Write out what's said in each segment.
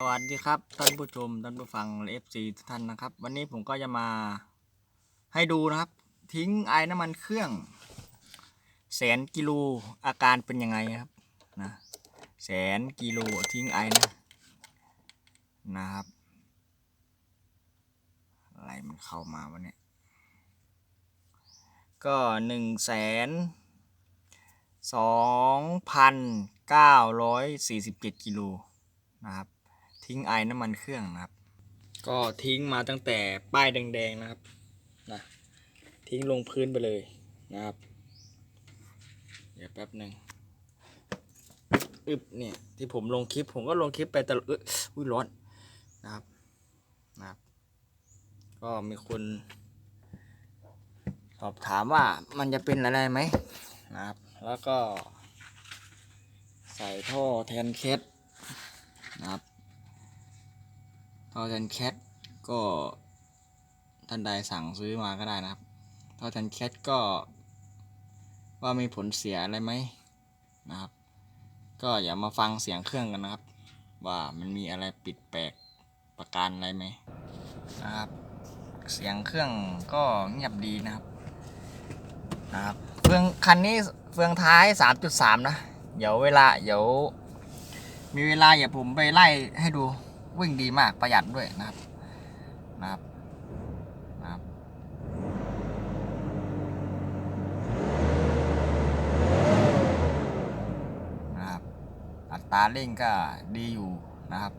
สวัสดีครับท่านผู้ชมท่านผู้ฟังเอฟซีทุกท่านนะครับ วันนี้ผมก็จะมาให้ดูนะครับ ทิ้งไอ้น้ำมันเครื่อง แสนกิโลอาการเป็นยังไงครับนะแสนกิโลทิ้งไอ้นะนะครับอะไรมันเข้ามาวันนี้ก็หนึ่งแสนสองพันเก้าร้อยสี่สิบเจ็ดกิโลนะครับ ทิ้งไอ้น้ำมันเครื่องนะครับ ก็ทิ้งมาตั้งแต่ป้ายแดงๆนะครับนะทิ้งลงพื้นไปเลยนะครับ เดี๋ยวแป๊บหนึ่งอึบเนี่ยที่ผมลงคลิปผมก็ลงคลิปไปตลอดอยอุ้ยร้อนนะครับนะครับ ก็มีคนสอบถามว่ามันจะเป็นอะไรไหมนะครับ แล้วก็ ใส่ท่อแทนเคสนะครับ ทอแทนแคทก็ท่านใดสั่งซื้อมาก็ได้นะครับทอแทนแคทก็ ว่ามีผลเสียอะไรไหมนะครับ ก็อย่ามาฟังเสียงเครื่องกันนะครับ ว่ามันมีอะไรปิดแปลกประการอะไรไหมนะครับ เสียงเครื่องก็เงียบดีนะครับนะครับเฟืองคันนี้เฟืองท้าย 3.3 นะ เดี๋ยวเวลาเดี๋ยวมีเวลาอย่าผมไปไล่ให้ดู วิ่งดีมากประหยัดด้วยนะครับนะครับนะครับนะครับอัตราเร่งก็ดีอยู่นะครับ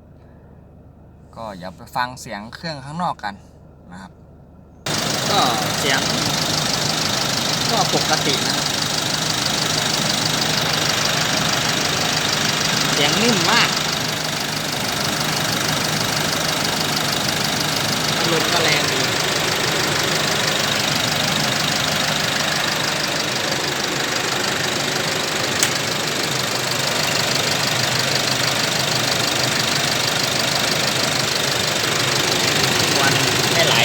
ก็อย่าไปฟังเสียงเครื่องข้างนอกกันนะครับ ก็เสียงก็ปกตินะครับเสียงนิ่มมาก ลมก็แรงดีควันไม่ไหล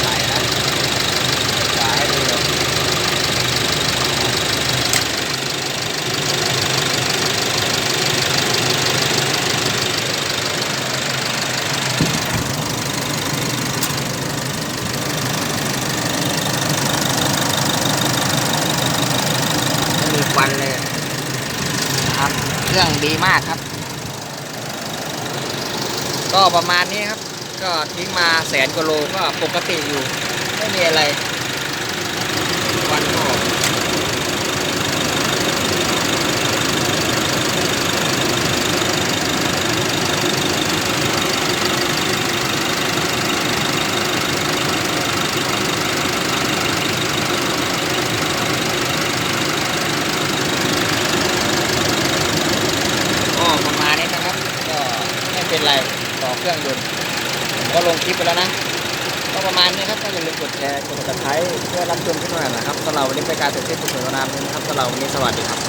ไหลนะจะให้ดูเลยไม่มีควันเลยนะค รับเครื่องดีมากครับ ก็ประมาณนี้ครับ ก็ทิ้งมาแสนกว่าโลก็ปกติอยู่ ไม่มีอะไร วันก็ก็ประมาณนี้นะครับ ก็ไม่เป็นไรต่อเค รื่องยนต์ผมก็ลงคลิปไปแล้วนะก็ประมาณนี้ครับก็อย่าลืมกดแชร์กดติดตามเพื่อรับชมคลิปใหม่ๆนะครับสำหรับวันนี้เป็นการเสร็จสิ้นสุดสวยงามนะครับสำหรับวันนี้สวัสดีครับ